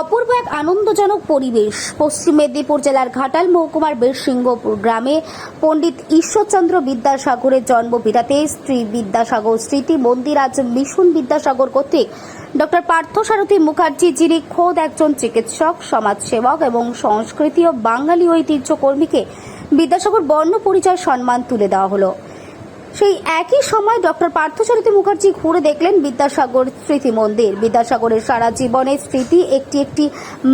অপূর্ব এক আনন্দজনক পরিবেশ। পশ্চিম মেদিনীপুর জেলার ঘাটাল মহকুমার বীরসিংহপুর গ্রামে পণ্ডিত ঈশ্বরচন্দ্র বিদ্যাসাগরের জন্মভিটাতে স্ত্রী বিদ্যাসাগর স্মৃতি মন্দির আজ মিশন বিদ্যাসাগর কর্তৃক ডক্টর পার্থসারথী মুখার্জি যিনি খোদ একজন চিকিৎসক, সমাজসেবক এবং সংস্কৃতি ও বাঙালি ঐতিহ্য কর্মীকে বিদ্যাসাগর বর্ণ পরিচয় সম্মান তুলে দেওয়া হলো। সেই একই সময় ডক্টর পার্থসারথী মুখার্জি ঘুরে দেখলেন বিদ্যাসাগর স্মৃতি মন্দির বিদ্যাসাগরের সারা জীবনের স্মৃতি একটি একটি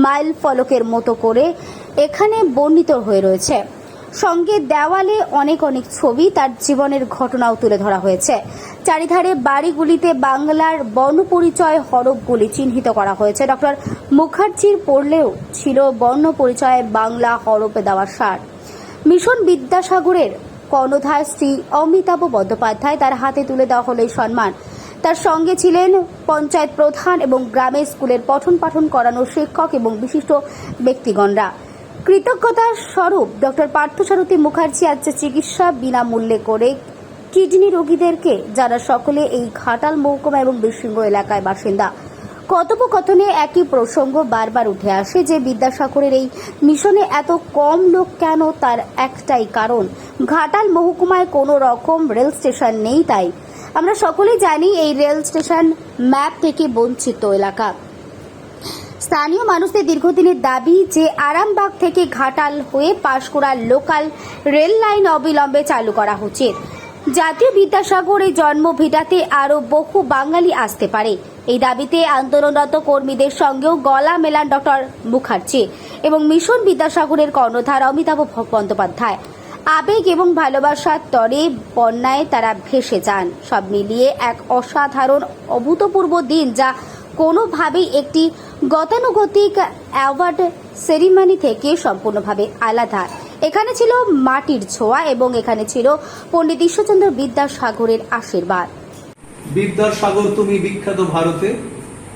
মাইল ফলকের মতো করে এখানে বর্ণিত হয়ে রয়েছে। সঙ্গে দেওয়ালে অনেক অনেক ছবি তার জীবনের ঘটনাও তুলে ধরা হয়েছে। চারিধারে বাড়িগুলিতে বাংলার বর্ণপরিচয় হরফগুলি চিহ্নিত করা হয়েছে। ডক্টর মুখার্জির পড়লেও ছিল বর্ণ পরিচয় বাংলা হরফে দেওয়া সার। মিশন বিদ্যাসাগরের কর্ণধার শ্রী অমিতাভ বন্দ্যোপাধ্যায় তার হাতে তুলে দেওয়া হলো এই সম্মান। তার সঙ্গে ছিলেন পঞ্চায়েত প্রধান এবং গ্রামের স্কুলের পঠন পাঠন করানো শিক্ষক এবং বিশিষ্ট ব্যক্তিগণরা। কৃতজ্ঞতার স্বরূপ ডক্টর পার্থসারথী মুখার্জি আজ চিকিৎসা বিনামূল্যে করে কিডনি রোগীদেরকে, যারা সকলে এই ঘাটাল মহকুমা এবং বীরসিংহ এলাকায় বাসিন্দা কথোপকথনে একই প্রসঙ্গ বারবার উঠে আসে যে বিদ্যাসাগরের এই মিশনে এত কম লোক কেন তার একটাই কারণ। ঘাটাল মহকুমায় কোনো রকম রেল স্টেশন নেই তাই। আমরা সকলেই জানি এই রেল স্টেশন ম্যাপ থেকে বঞ্চিত এলাকা। স্থানীয় মানুষদের দীর্ঘদিনের দাবি যে আরামবাগ থেকে ঘাটাল হয়ে পাঁশকুড়ার লোকাল রেল লাইন অবিলম্বে চালু করা উচিত জাতীয় বিদ্যাসাগর এই জন্মভিটাতে আরও বহু বাঙালি আসতে পারে। এই দাবিতে আন্দোলনরত কর্মীদের সঙ্গেও গলা মেলান ডক্টর মুখার্জি এবং মিশন বিদ্যাসাগরের কর্ণধার অমিতাভ বন্দ্যোপাধ্যায়। আবেগ এবং ভালোবাসার তরে বন্যায় তারা ভেসে যান। সব মিলিয়ে এক অসাধারণ, অভূতপূর্ব দিন যা কোনোভাবেই একটি গতানুগতিক অ্যাওয়ার্ড সেরিমনি থেকে সম্পূর্ণভাবে আলাদা। এখানে ছিল মাটির ছোঁয়া এবং এখানে ছিল পণ্ডিত ঈশ্বরচন্দ্র বিদ্যাসাগরের আশীর্বাদ। বিদ্যাসাগর তুমি বিখ্যাত ভারতে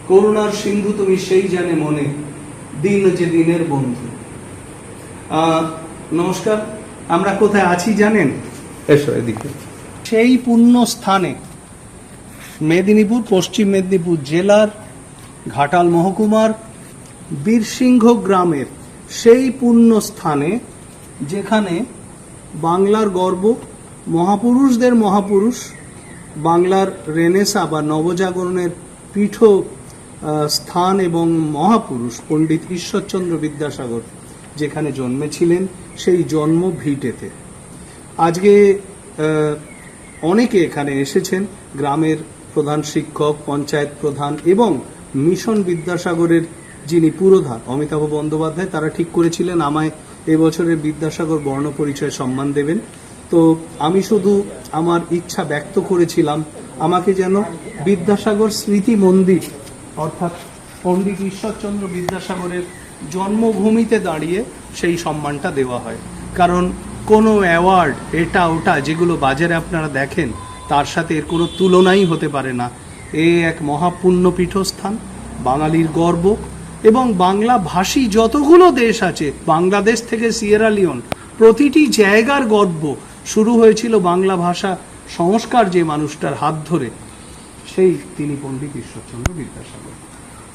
করুণার সিন্ধু তুমি সেই জানে মনে দিন যে দিনের বন্ধু। নমস্কার আমরা কোথায় আছি জানেন? এসো এদিকে। সেই পূর্ণ স্থানে মেদিনীপুর পশ্চিম মেদিনীপুর জেলার ঘাটাল মহকুমার বীরসিংহ গ্রামের সেই পূর্ণ স্থানে যেখানে বাংলার গর্ব মহাপুরুষদের মহাপুরুষ বাংলার রেনেসা বা নবজাগরণের পীঠ স্থান এবং মহাপুরুষ পণ্ডিত ঈশ্বরচন্দ্র বিদ্যাসাগর যেখানে জন্মেছিলেন, সেই জন্ম ভিটেতে। আজকে অনেকে এখানে এসেছেন, গ্রামের প্রধান শিক্ষক, পঞ্চায়েত প্রধান এবং মিশন বিদ্যাসাগরের যিনি পুরোধা অমিতাভ বন্দ্যোপাধ্যায়, তারা ঠিক করেছিলেন, আমায় এবছরের বিদ্যাসাগর বর্ণ পরিচয় সম্মান দেবেন। তো আমি শুধু আমার ইচ্ছা ব্যক্ত করেছিলাম আমাকে যেন বিদ্যাসাগর স্মৃতি মন্দির, অর্থাৎ পণ্ডিত ঈশ্বরচন্দ্র বিদ্যাসাগরের জন্মভূমিতে দাঁড়িয়ে সেই সম্মানটা দেওয়া হয়। কারণ কোনো অ্যাওয়ার্ড, এটা, ওটা যেগুলো বাজারে আপনারা দেখেন, তার সাথে এর কোনো তুলনাই হতে পারে না। এ এক মহাপুণ্য পীঠস্থান, বাঙালির গর্ব, এবং বাংলা ভাষী যতগুলো দেশ আছে, বাংলাদেশ থেকে সিয়েরা লিওন, প্রতিটি জায়গার গর্ব শুরু হয়েছিল বাংলা ভাষা সংস্কার যে মানুষটার হাত ধরে সেই তিনি পণ্ডিত ঈশ্বরচন্দ্র বিদ্যাসাগর।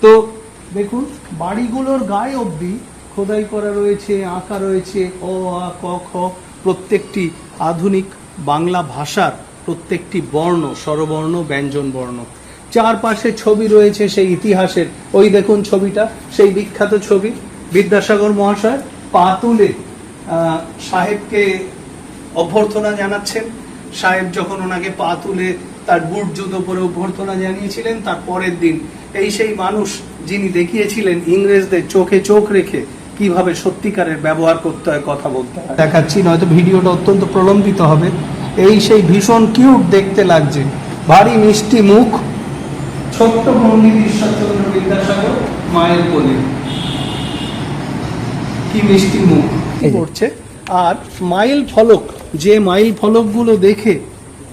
তো দেখুন বাড়িগুলোর গায়ে অবধি খোদাই করা রয়েছে আঁকা রয়েছে অ আ ক খ প্রত্যেকটি আধুনিক বাংলা ভাষার প্রত্যেকটি বর্ণ স্বরবর্ণ ব্যঞ্জন বর্ণ। চারপাশে ছবি রয়েছে সেই ইতিহাসের। ওই দেখুন ছবিটা সেই বিখ্যাত ছবি। বিদ্যাসাগর মহাশয় পা তুলে আহ, সাহেবকে অভ্যর্থনা জানাচ্ছেন। সাহেব যখন ওনাকে পা তুলে তার বুট জুতো পরে অভ্যর্থনা জানিয়েছিলেন তার পরের দিন এই সেই মানুষ যিনি দেখিয়েছিলেন ইংরেজদের চোখে চোখ রেখে কীভাবে সত্যিকারের ব্যবহার করতে হয় কথা বলতে হয়। দেখাচ্ছি নয়তো ভিডিওটা অত্যন্ত প্রলম্বিত হবে। এই সেই ভীষণ কিউট দেখতে লাগছে। ভারী মিষ্টি মুখ। ছোট্ট পণ্ডিত ঈশ্বরচন্দ্র বিদ্যাসাগর মায়ের কোলে। কি মিষ্টি মুখ। করছে আর মাইল ফলক যে মাইল ফলকগুলো দেখে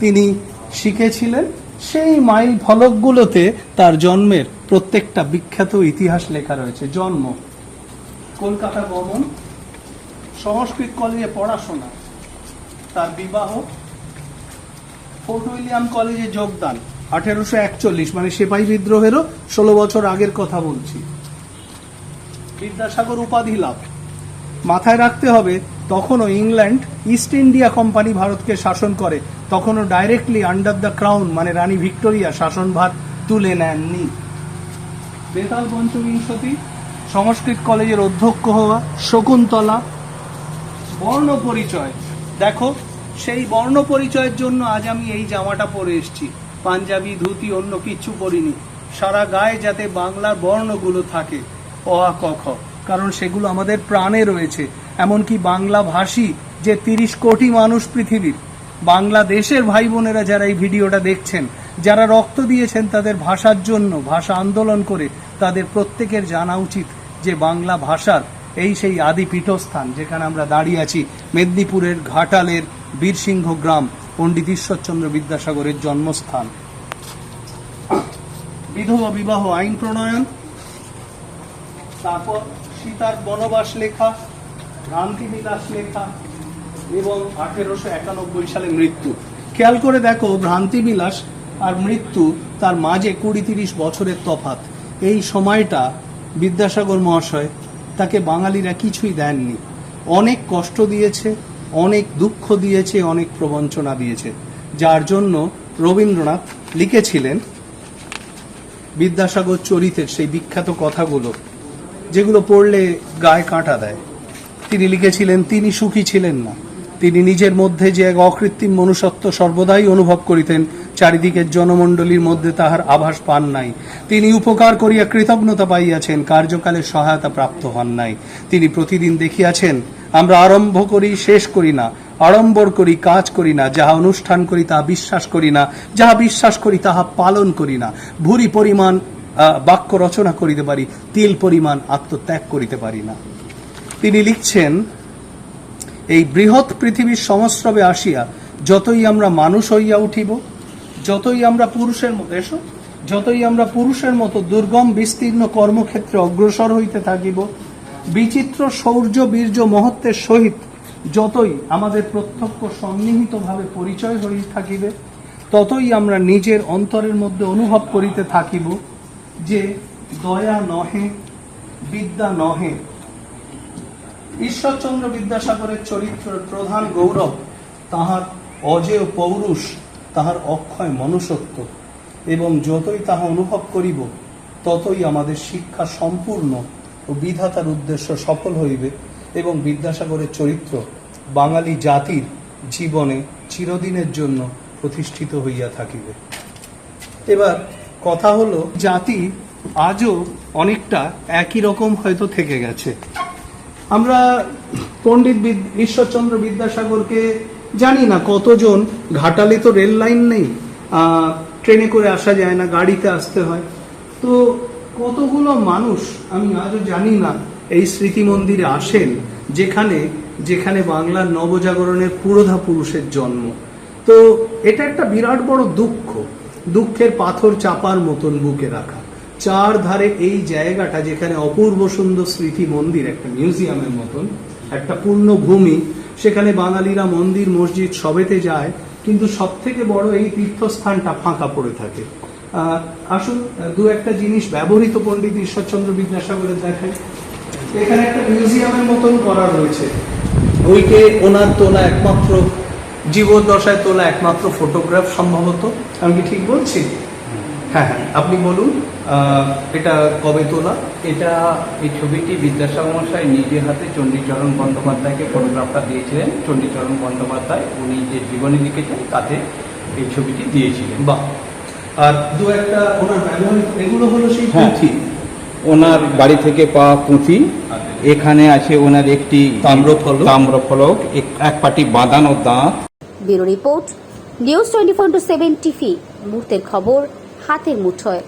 তিনি শিখেছিলেন, সেই মাইল ফলকগুলোতে তার জন্মের প্রত্যেকটা বিখ্যাত ইতিহাস লেখা রয়েছে। জন্ম, কলকাতা গমন সংস্কৃত কলেজে পড়াশোনা, তার বিবাহ, ফোর্ট উইলিয়াম কলেজে যোগদান, আঠেরোশো একচল্লিশ মানে সেপাই বিদ্রোহেরও ষোলো বছর আগের কথা বলছি। বিদ্যাসাগর উপাধি লাভ। মাথায় রাখতে হবে তখনও ইংল্যান্ড ইস্ট ইন্ডিয়া কোম্পানি ভারতকে শাসন করে, তখনও ডাইরেক্টলি আন্ডার দ্য ক্রাউন মানে রানী ভিক্টোরিয়া শাসনভার তুলে নেননি। বেতাল পঞ্চবিংশতি সংস্কৃত কলেজের অধ্যক্ষ হওয়া শকুন্তলা। বর্ণ পরিচয়, দেখো, সেই বর্ণ পরিচয়ের জন্য আজ আমি এই জামাটা পরে এসেছি। পাঞ্জাবি, ধুতি, অন্য কিচ্ছু পরিনি। সারা গায়ে যাতে বাংলার বর্ণগুলো থাকে। অ, ক, খ। কারণ সেগুলো আমাদের প্রাণে রয়েছে। এমনকি বাংলা ভাষী যে তিরিশ কোটি মানুষ পৃথিবীর। বাংলাদেশের ভাই বোনেরা যারা এই ভিডিওটা দেখছেন, যারা রক্ত দিয়েছেন তাদের ভাষার জন্য, ভাষা আন্দোলন করে, তাদের প্রত্যেকের জানা উচিত যে বাংলা ভাষার এই সেই আদি পীঠস্থান যেখানে আমরা দাঁড়িয়ে আছি, মেদিনীপুরের ঘাটালের বীরসিংহ গ্রাম, পণ্ডিত ঈশ্বরচন্দ্র বিদ্যাসাগরের জন্মস্থান। বিধবা বিবাহ আইন প্রণয়ন, তারপর সীতার বনবাস লেখা ভ্রান্তি বিলাস লেখা এবং আঠেরোশো একানব্বই সালে মৃত্যু। খেয়াল করে দেখো, ভ্রান্তি বিলাস আর মৃত্যু তার মাঝে কুড়ি তিরিশ বছরের তফাত এই সময়টা বিদ্যাসাগর মহাশয় তাকে বাঙালিরা কিছুই দেননি। অনেক কষ্ট দিয়েছে, অনেক দুঃখ দিয়েছে, অনেক প্রবঞ্চনা দিয়েছে। যার জন্য রবীন্দ্রনাথ লিখেছিলেন বিদ্যাসাগর চরিতের সেই বিখ্যাত কথাগুলো, যেগুলো পড়লে গায়ে কাঁটা দেয়। তিনি লিখেছিলেন, তিনি সুখী ছিলেন না। তিনি নিজের মধ্যে যে এক অকৃত্রিম মনুষ্যত্ব সর্বদাই অনুভব করিতেন চারিদিকের জনমণ্ডলীর মধ্যে তাহার আভাস পান নাই। তিনি উপকার করিয়া কৃতজ্ঞতা পাইয়াছেন, কার্যকালে সহায়তা প্রাপ্ত হন নাই। তিনি প্রতিদিন দেখিয়াছেন, আমরা আরম্ভ করি, শেষ করি না, আড়ম্বর করি, কাজ করি না, যাহা অনুষ্ঠান করি তাহা বিশ্বাস করি না, যাহা বিশ্বাস করি তাহা পালন করি না। ভুরি পরিমাণ বাক্য রচনা করিতে পারি, তিল পরিমাণ আত্মত্যাগ করিতে পারি না। তিনি লিখছেন, এই বৃহৎ পৃথিবীর সমস্রবে আসিয়া যতই আমরা মানুষ হইয়া উঠিব, যতই আমরা পুরুষের মতো এসো, যতই আমরা পুরুষের মতো দুর্গম, বিস্তীর্ণ কর্মক্ষেত্রে অগ্রসর হইতে থাকিব, বিচিত্র শৌর্য বীর্য, মহত্বের সহিত যতই আমাদের প্রত্যক্ষ সন্নিহিতভাবে পরিচয় হইতে থাকিবে, ততই আমরা নিজের অন্তরের মধ্যে অনুভব করিতে থাকিব যে দয়া নহে, বিদ্যা নহে ঈশ্বরচন্দ্র বিদ্যাসাগরের চরিত্রের প্রধান গৌরব, তাহার অজেয় পৌরুষ, তাহার অক্ষয় মনুষ্যত্ব। এবং যতই তাহা অনুভব করিব, ততই আমাদের শিক্ষা সম্পূর্ণ ও বিধাতার উদ্দেশ্য সফল হইবে এবং বিদ্যাসাগরের চরিত্র বাঙালি জাতির জীবনে চিরদিনের জন্য প্রতিষ্ঠিত হইয়া থাকিবে। এবার কথা হলো, জাতি আজও অনেকটা একই রকম হয়তো থেকে গেছে। আমরা পণ্ডিত ঈশ্বরচন্দ্র বিদ্যাসাগরকে জানি না কতজন, ঘাটালে তো রেল লাইন নেই ট্রেনে করে আসা যায় না, গাড়িতে আসতে হয়। তো কতগুলো মানুষ আমি আজও জানি না এই স্মৃতি মন্দিরে আসেন, যেখানে যেখানে বাংলার নবজাগরণের পুরোধা পুরুষের জন্ম। তো এটা একটা বিরাট বড় দুঃখ, দুঃখের পাথর চাপার মতন বুকে রাখা। চার ধারে এই জায়গাটা যেখানে অপূর্ব সুন্দর স্মৃতি মন্দির একটা মিউজিয়ামের মতন একটা পূর্ণ ভূমি সেখানে বাঙালিরা মন্দির মসজিদ সবেতে যায় কিন্তু সব থেকে বড় এই তীর্থস্থানটা ফাঁকা পড়ে থাকে। আসুন দু একটা জিনিস ব্যবহৃত পণ্ডিত ঈশ্বরচন্দ্র বিদ্যাসাগরের দেখেন এখানে একটা মিউজিয়ামের মতন করা রয়েছে। ওইকে ওনার তোলা একমাত্র জীবদ্দশায় তোলা একমাত্র ফটোগ্রাফ সম্ভবত। আমি কি ঠিক বলছি? হ্যাঁ হ্যাঁ। আপনি বলুন এটা কবে তোলা? এটা এই ছবিটি বিদ্যাসাগর মশাই নিজে হাতে চণ্ডীচরণ বন্দ্যোপাধ্যায়কে ফটোগ্রাফটা দিয়েছিলেন। চণ্ডীচরণ বন্দ্যোপাধ্যায় উনি যে জীবনী লিখেছেন তাতে এই ছবিটি দিয়েছিলেন। বাহ। আর দু একটা ওনার এগুলো হলো সেই হ্যাঁ। পুঁথি? ওনার বাড়ি থেকে পাওয়া পুঁথি। এখানে আছে ওনার একটি তাম্রফলক। তাম্রফলক এক- এক পাটি বাঁধানো দাঁত। Bureau report news twenty four to seven TV. মুহূর্তের খবর হাতের মুঠোয়।